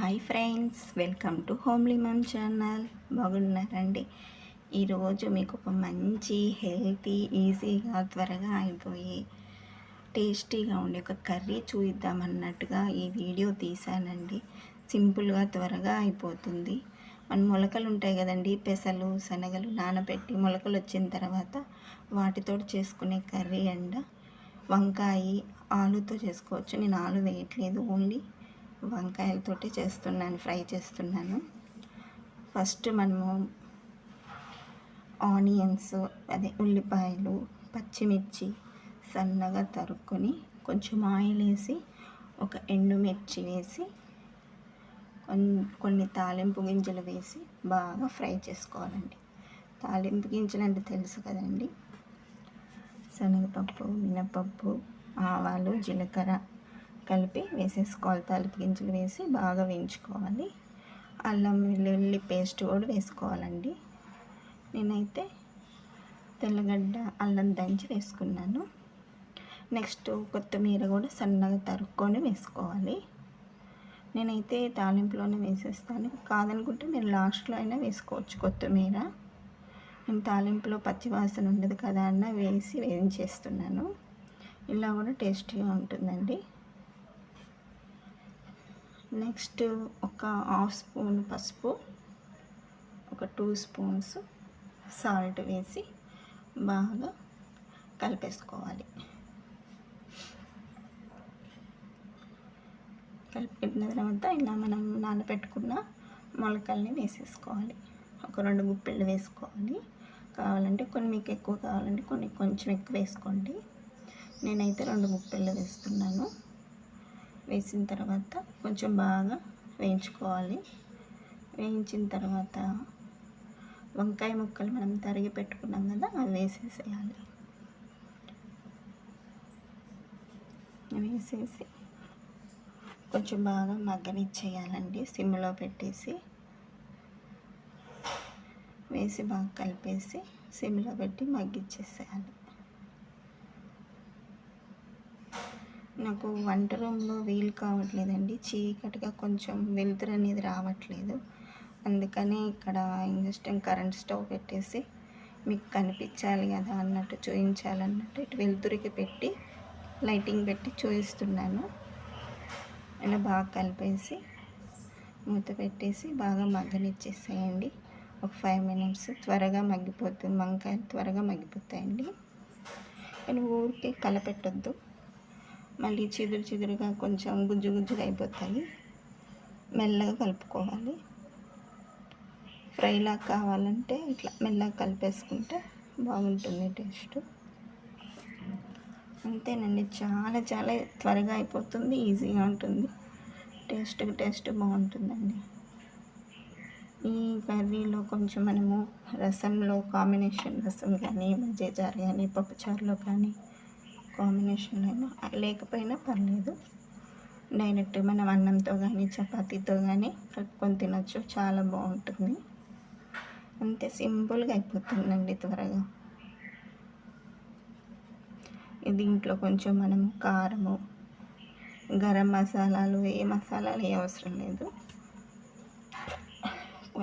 Hi friends welcome to homely mom channel. బాగున్నారండి? ఈరోజు మీకు ఒక మంచి హెల్తీ ఈజీగా త్వరగా అయిపోయి టేస్టీగా ఉండే ఒక కర్రీ చూద్దామన్నట్టుగా ఈ వీడియో తీశానండి. సింపుల్గా త్వరగా అయిపోతుంది. మన మొలకలు ఉంటాయి కదండి పెసలు శనగలు నానబెట్టి మొలకలు వచ్చిన తర్వాత వాటితో చేసుకునే కర్రీ అండ వంకాయ ఆలుతో చేసుకోవచ్చు. నేను ఆలు వేయట్లేదు ఓన్లీ వంకాయలతోటి చేస్తున్నాను ఫ్రై చేస్తున్నాను. ఫస్ట్ మనము ఆనియన్స్ అదే ఉల్లిపాయలు పచ్చిమిర్చి సన్నగా తరుక్కొని కొంచెం ఆయిల్ వేసి ఒక ఎండుమిర్చి వేసి కొన్ని కొన్ని తాలింపు గింజలు వేసి బాగా ఫ్రై చేసుకోవాలండి. తాలింపు గింజలు అంటే తెలుసు కదండి? శనగపప్పు మినపప్పు ఆవాలు జీలకర్ర కలిపి వేసేసుకోవాలి. తాలింపు గింజలు వేసి బాగా వేయించుకోవాలి. అల్లం వెల్లుల్లి పేస్ట్ కూడా వేసుకోవాలండి. నేనైతే తెల్లగడ్డ అల్లం దంచి వేసుకున్నాను. నెక్స్ట్ కొత్తిమీర కూడా సన్నగా తరుక్కొని వేసుకోవాలి. నేనైతే తాలింపులోనే వేసేస్తాను. కాదనుకుంటే మీరు లాస్ట్లో అయినా వేసుకోవచ్చు కొత్తిమీర. నేను తాలింపులో పచ్చివాసన ఉండదు కదా అన్న వేసి వేయించేస్తున్నాను. ఇలా కూడా టేస్టీగా ఉంటుందండి. నెక్స్ట్ ఒక హాఫ్ స్పూన్ పసుపు ఒక టూ స్పూన్స్ సాల్ట్ వేసి బాగా కలిపేసుకోవాలి. కలిపిన తర్వాత ఇలా మనం నానబెట్టుకున్న మొలకల్ని వేసేసుకోవాలి. ఒక రెండు గుప్పెళ్ళు వేసుకోవాలి. కావాలంటే కొన్ని మీకు ఎక్కువ కావాలంటే కొన్ని కొంచెం ఎక్కువ వేసుకోండి. నేనైతే రెండు గుప్పెళ్ళు వేస్తున్నాను. వేసిన తర్వాత కొంచెం బాగా వేయించుకోవాలి. వేయించిన తర్వాత వంకాయ ముక్కలు మనం తరిగి పెట్టుకున్నాం కదా అవి వేసేసేయాలి. వేసేసి కొంచెం బాగా మగ్గనిచ్చేయాలండి సిమ్లో పెట్టేసి. వేసి బాగా కలిపేసి సిమ్లో పెట్టి మగ్గిచ్చేసేయాలి. నాకు వంట రూమ్లో వీలు కావట్లేదండి. చీకటిగా కొంచెం వెలుతురు అనేది రావట్లేదు. అందుకని ఇక్కడ ఇంజస్టం కరెంట్ స్టవ్ పెట్టేసి మీకు కనిపించాలి కదా అన్నట్టు చూపించాలన్నట్టు ఇటు వెలుతురికి పెట్టి లైటింగ్ పెట్టి చూపిస్తున్నాను ఇలా బాగా కలిపేసి మూత పెట్టేసి బాగా మగ్గనిచ్చేసేయండి. ఒక ఫైవ్ మినిట్స్ త్వరగా మగ్గిపోతుంది వంకాయలు త్వరగా మగ్గిపోతాయండి. కానీ ఊరికే కలపెట్టొద్దు. మళ్ళీ చిదురు చిదురుగా కొంచెం గుజ్జు గుజ్జుగా అయిపోతాయి. మెల్లగా కలుపుకోవాలి. ఫ్రైలా కావాలంటే ఇట్లా మెల్లగా కలిపేసుకుంటే బాగుంటుంది టేస్ట్. అంతేనండి చాలా చాలా త్వరగా అయిపోతుంది ఈజీగా ఉంటుంది. టేస్ట్ టేస్ట్ బాగుంటుందండి. ఈ కర్రీలో కొంచెం మనము రసంలో కాంబినేషన్ రసం కానీ మజ్జిగచారు కానీ పప్పుచారులో కానీ కాంబినేషన్ అయినా లేకపోయినా పర్లేదు. డైరెక్ట్ మనం అన్నంతో కానీ చపాతీతో కానీ కలుపుకొని తినొచ్చు. చాలా బాగుంటుంది. అంతే సింపుల్గా అయిపోతుందండి త్వరగా. దీంట్లో కొంచెం మనము కారము గరం మసాలాలు ఏ మసాలాలు ఏ అవసరం లేదు.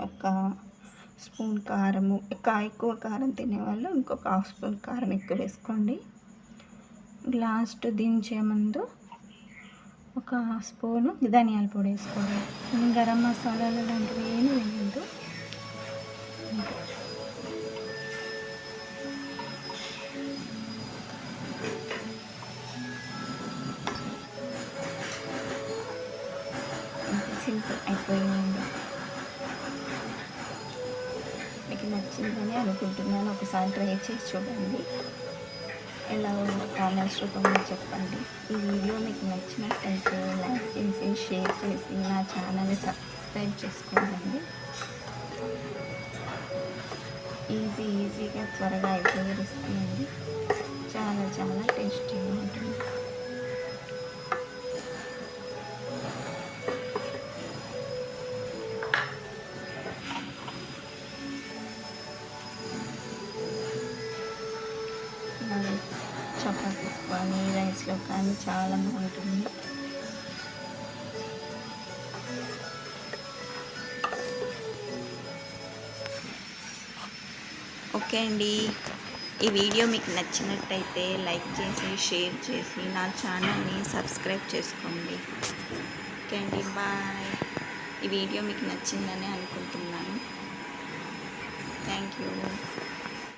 ఒక స్పూన్ కారము ఇంకా ఎక్కువ కారం తినేవాళ్ళు ఇంకొక హాఫ్ స్పూన్ కారం ఎక్కువ వేసుకోండి. లాస్ట్ దించే ముందు ఒక స్పూను ధనియాల పొడి వేసుకోవాలి. గరం మసాలాలు లాంటివి ఏమి వేయద్దు. సింపుల్ అయిపోయింది మీకు నచ్చిందని అనుకుంటున్నాను. ఒకసారి ట్రై చేసి చూడండి. ఎలా ఉందో కామెంట్స్ రూపంలో చెప్పండి. ఈ వీడియో మీకు నచ్చినట్లయితే లైక్ చేసి షేర్ చేసి నా ఛానల్ని సబ్స్క్రైబ్ చేసుకోండి. ఈజీ ఈజీగా త్వరగా అయిపోయే రెసిపీ అండి చాలా చాలా టేస్టీగా ఉంటుంది. చపాతీస్ కానీ రైస్లో కానీ చాలా బాగుంటుంది. ఓకే అండి. ఈ వీడియో మీకు నచ్చినట్టయితే లైక్ చేసి షేర్ చేసి నా ఛానల్ని సబ్స్క్రైబ్ చేసుకోండి. ఓకే అండి బాయ్. ఈ వీడియో మీకు నచ్చిందని అనుకుంటున్నాను. Thank you.